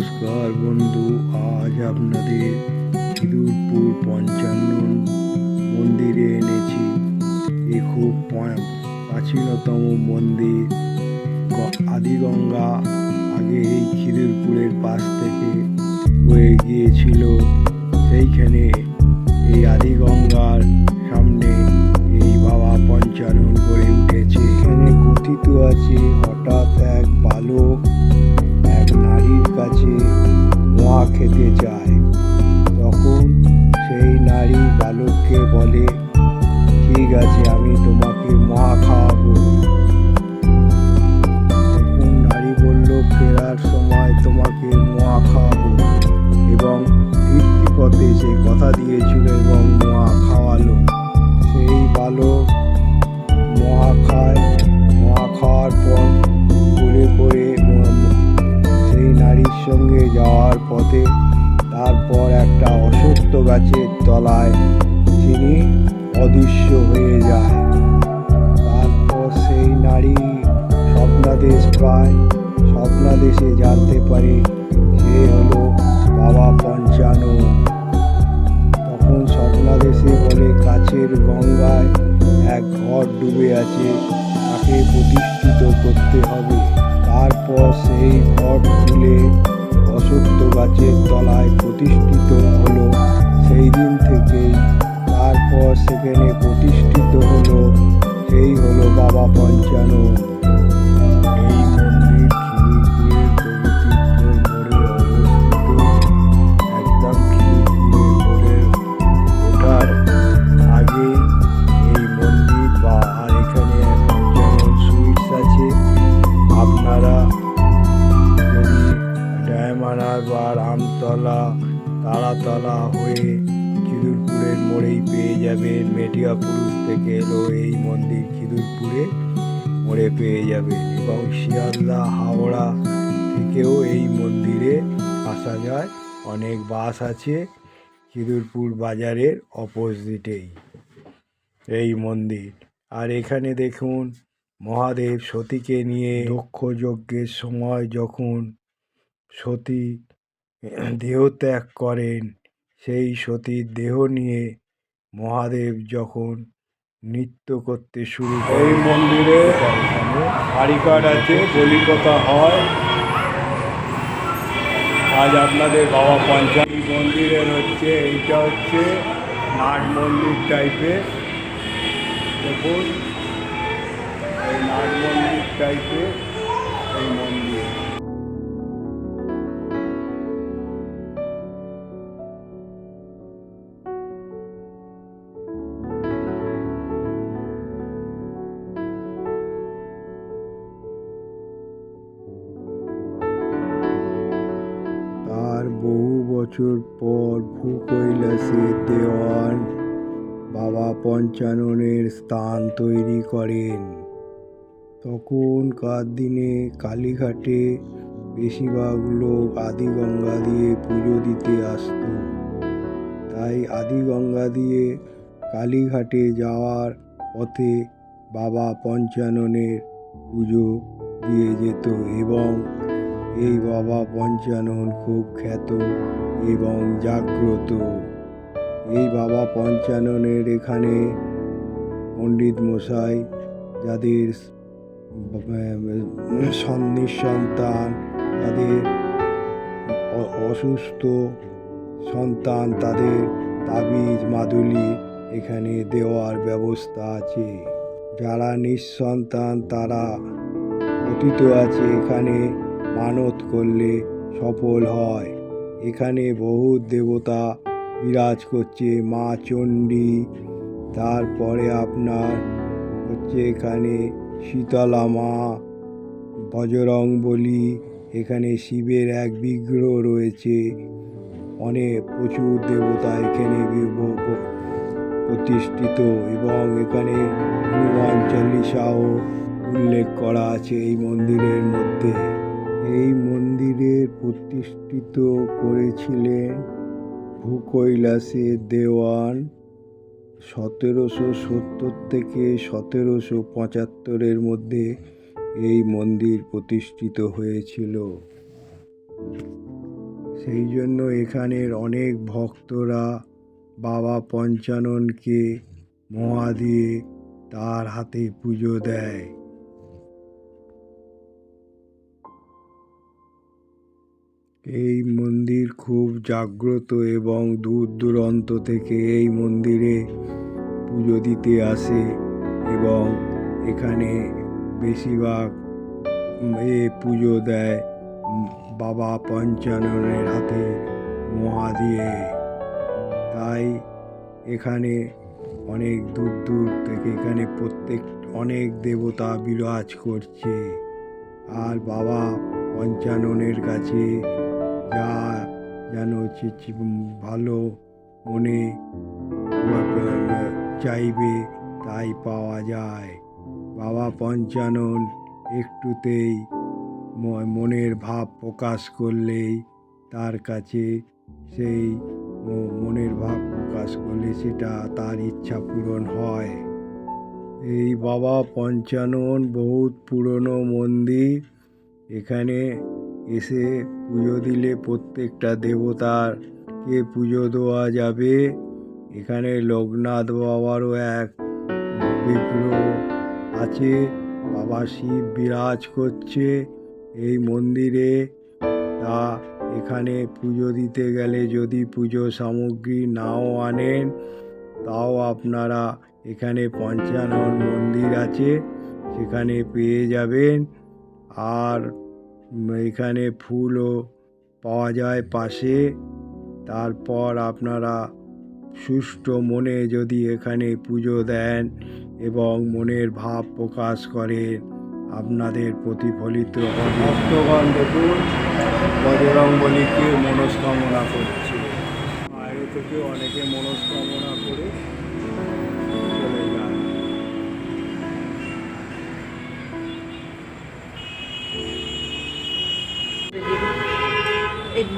নমস্কার বন্ধু, আজ আপনাদের খিদুরপুর পঞ্চান্ন মন্দিরে এনেছি। এ খুব প্রাচীনতম মন্দির। আদিগঙ্গা আগে এই খিদুরপুরের পাশ থেকে বয়ে গিয়েছিল। সেইখানে এই আদিগঙ্গার সামনে এই বাবা পঞ্চানন করে উঠেছে। এখানে কথিত আছে, হঠাৎ খেতে চায়। তখন সেই নারী যাওয়ার তারপর একটা অসত্য গাছের তলায় তিনি অদৃশ্য হয়ে যায়। তারপর সেই নারী স্বপ্নাদেশ পায়। স্বপ্নাদেশে জানতে পারে সে হলো বাবা পঞ্চানন। তখন স্বপ্নাদেশে বলে, কাছের গঙ্গায় এক ঘর ডুবে আছে, তাকে প্রতিষ্ঠিত করতে হবে। তারপর সেই ঘর তুলে অসত্য গাছের তলায় প্রতিষ্ঠিত হলো। সেই দিন থেকেই তারপর সেখানে প্রতিষ্ঠিত হলো। সেই হলো বাবা পঞ্চানন। বা রামতলা তারাতলা হয়ে খিদুরপুরের মোড়েই পেয়ে যাবেন মেটিয়া পুরুষ থেকে এলো এই মন্দির খিদুরপুরে মোড়ে পেয়ে যাবেন এবং শিয়ালদা, হাওড়া থেকেও এই মন্দিরে আসা যায়। অনেক বাস আছে খিদুরপুর বাজারের অপোজিটেই এই মন্দির। আর এখানে দেখুন, মহাদেব সতীকে নিয়ে দক্ষ যজ্ঞের সময় যখন সতী দেহত্যাগ করেন। সেই সতীর দেহ নিয়ে মহাদেব যখন নৃত্য করতে শুরু এই মন্দিরে হারিকাট আছে বলিকথা হয়। আজ আপনাদের বাবা পঞ্চায়েত। মন্দিরের হচ্ছে, এইটা হচ্ছে নাট মন্দির টাইপের দেখুন, এই নাট মন্দির টাইপের এই মন্দির। বছর পর ভূকৈলাসের দেওয়ান বাবা পঞ্চাননের স্থান তৈরি করেন। তখনকার দিনে কালীঘাটে বেশিরভাগ লোক আদিগঙ্গা দিয়ে পুজো দিতে আসতো। তাই আদিগঙ্গা দিয়ে কালীঘাটে যাওয়ার পথে বাবা পঞ্চাননের পুজো দিয়ে যেত এবং এই বাবা পঞ্চানন খুব খ্যাত এবং জাগ্রত। এই বাবা পঞ্চাননের এখানে পণ্ডিত মশাই, যাদের সন- নিঃসন্তান, তাদের অসুস্থ সন্তান, তাদের তাবিজ, মাদুলি এখানে দেওয়ার ব্যবস্থা আছে। যারা নিঃসন্তান, তারা অতীত আছে, এখানে মানত করলে সফল হয়। এখানে বহু দেবতা বিরাজ করছে, মা চণ্ডী, তারপরে আপনার হচ্ছে এখানে শীতলা মা, বজরং বলি, এখানে শিবের এক বিগ্রহ রয়েছে। অনেক প্রচুর দেবতা এখানে প্রতিষ্ঠিত এবং এখানে হনুমান চল্লিশাও উল্লেখ করা আছে এই মন্দিরের মধ্যে। এই মন্দিরের প্রতিষ্ঠিত করেছিলেন ভূকৈলাসের দেওয়ান সতেরোশো সত্তর থেকে সতেরোশো পঁচাত্তরের মধ্যে এই মন্দির প্রতিষ্ঠিত হয়েছিল। সেই জন্য এখানের অনেক ভক্তরা বাবা পঞ্চাননকে মহা দিয়ে তার হাতে পুজো দেয়। এই মন্দির খুব জাগ্রত এবং দূর দূরান্ত থেকে এই মন্দিরে পুজো দিতে আসে এবং এখানে বেশিরভাগ এ পুজো দেয় বাবা পঞ্চাননের হাতে মহা দিয়ে। তাই এখানে অনেক দূর দূর থেকে এখানে প্রত্যেক, অনেক দেবতা বিরাজ করছে। আর বাবা পঞ্চাননের কাছে যা যেন ভালো মনে চাইবে, তাই পাওয়া যায়। বাবা পঞ্চানন একটুতেই মনের ভাব প্রকাশ করলেই তার কাছে সেই মনের ভাব প্রকাশ করলে সেটা তার ইচ্ছা পূরণ হয়। এই বাবা পঞ্চানন বহুত পুরনো মন্দির। এখানে এসে পুজো দিলে প্রত্যেকটা দেবতারকে পুজো দেওয়া যাবে? এখানে লোকনাথ বাবারও এক বিগ্রহ আছে। বাবা শিব বিরাজ করছে এই মন্দিরে। তা এখানে পুজো দিতে গেলে যদি পুজো সামগ্রী নাও আনেন, তাও আপনারা এখানে পঞ্চানন মন্দির আছে, সেখানে পেয়ে যাবেন। আর এখানে ফুলও পাওয়া যায় পাশে। তারপর আপনারা সুষ্ঠু মনে যদি এখানে পুজো দেন এবং মনের ভাব প্রকাশ করেন, আপনাদের প্রতিফলিত ভক্তগণ দেখুন বজরং বলিকে মনস্কামনা করছে। বাইরে থেকে অনেকে মনস্কামনা করে চলে যায়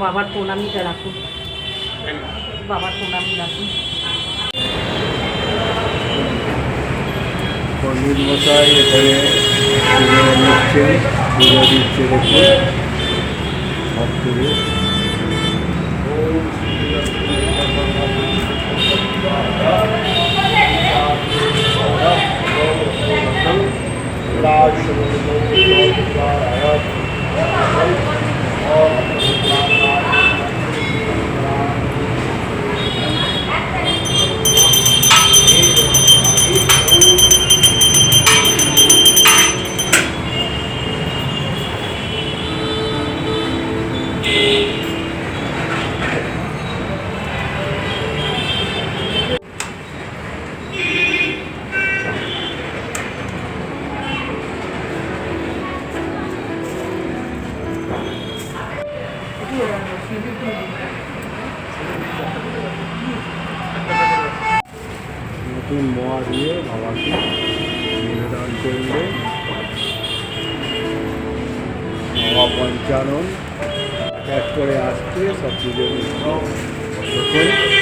বাবার প্রণামীটা রাখুন বাবার প্রণামী রাখুন পণ্ডিত মশাই এখানে পুজো নিচ্ছেন পুজো দিচ্ছে দেখুন। ভক্তদের নতুন মোয়া দিয়ে বাবাকে নিবেদন করলে বাবা পঞ্চানন। এক এক করে আসছে, সব পুজোর দেখুন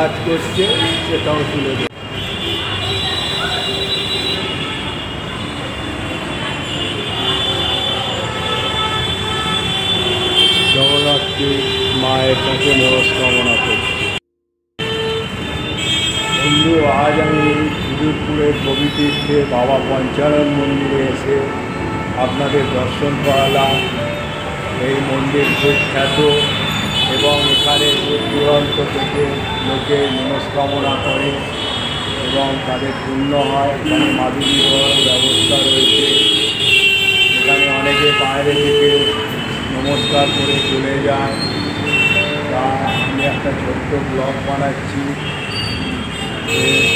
বিরাজ করছে, সেটাও তুলে দেব জগদ্ধাত্রী মায়ের কাছে মনস্কামনা করছি। বন্ধু, আজ আমি খিদুরপুরের কবিতীর্থে বাবা পঞ্চানন মন্দিরে এসে আপনাদের দর্শন করালাম। এই মন্দির খুব খ্যাত এবং এখানে থেকে লোকে মনস্কামনা করে এবং তাদের পূর্ণ হয়। এখানে মাদুরি দেওয়ার ব্যবস্থা রয়েছে। এখানে অনেকে বাইরে থেকে নমস্কার করে চলে যায়। তা আমি একটা ছোট্ট ব্লগ বানাচ্ছি।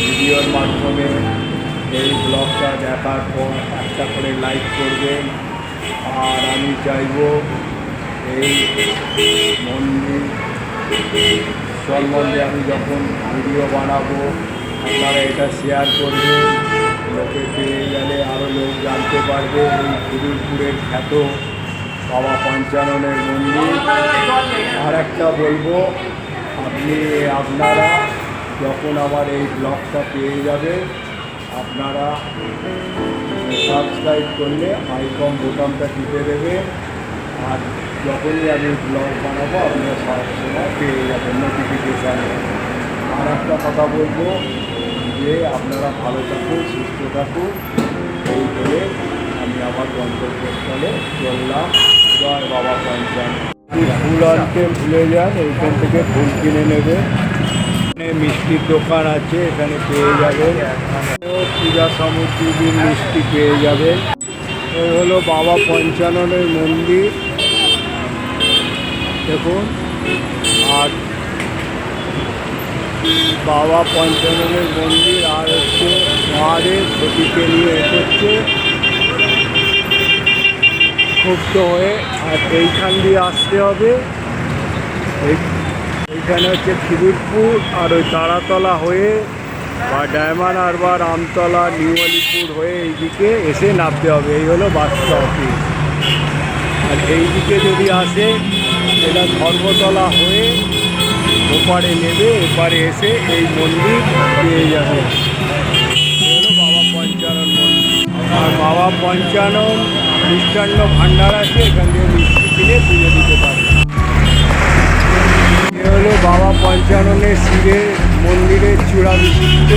ভিডিওর মাধ্যমে এই ব্লগটা দেখার পর একটা করে লাইক করবেন। আর আমি চাইব এই মন্দির সম্বন্ধে আমি যখন ভিডিও বানাবো, আপনারা এটা শেয়ার করবেন, লোকে পেয়ে গেলে আরও লোক জানতে পারবে এই খিদুরপুরের খ্যাত বাবা পঞ্চাননের মন্দির। আর একটা বলব, আপনি, আপনারা যখন আমার এই ব্লগটা পেয়ে যাবে, আপনারা সাবস্ক্রাইব করলে আইকন বোতামটা টিপে দেবে। আর যখনই আমি ব্লগ বানাবো আপনারা সবসময় পেয়ে যাবেন নোটিফিকেশানে আর একটা কথা বলব যে আপনারা ভালো থাকুন, সুস্থ থাকুন। এই বলে আমি আমার গন্তব্যস্থলে চললাম। জয় বাবা পঞ্চান। ফুল আনতে ভুলে যান, এইখান থেকে ফুল কিনে নেবে এখানে মিষ্টির দোকান আছে, এখানে পেয়ে যাবেন। পূজা সামগ্রী মিষ্টি পেয়ে যাবেন। হলো বাবা পঞ্চাননের মন্দির। দেখুন, আর বাবা পঞ্চাননের মন্দির আর হচ্ছে মহাদেব সতীকে নিয়ে এসেছে। ক্ষুব্ধ হয়ে আর এইখান দিয়ে আসতে হবে। এই, এইখানে হচ্ছে খিদিরপুর আর ওই তারাতলা হয়ে বা ডায়মন্ড হারবার, আমতলা, নিউ আলিপুর হয়ে এইদিকে এসে নামতে হবে। এই হলো বাসটা অফিস আর এইদিকে যদি আসে এটা ধর্মতলা হয়ে ওপারে নেবে, এপারে এসে এই মন্দির পেয়ে যাবে। বাবা পঞ্চানন মন্দির। আর বাবা পঞ্চানন মিষ্টান্ন ভাণ্ডার আছে, এখান থেকে মিষ্টি কিনে পুজো দিতে পারবে এ হলো বাবা পঞ্চাননের শিবের মন্দিরের চূড়া বিশিষ্ট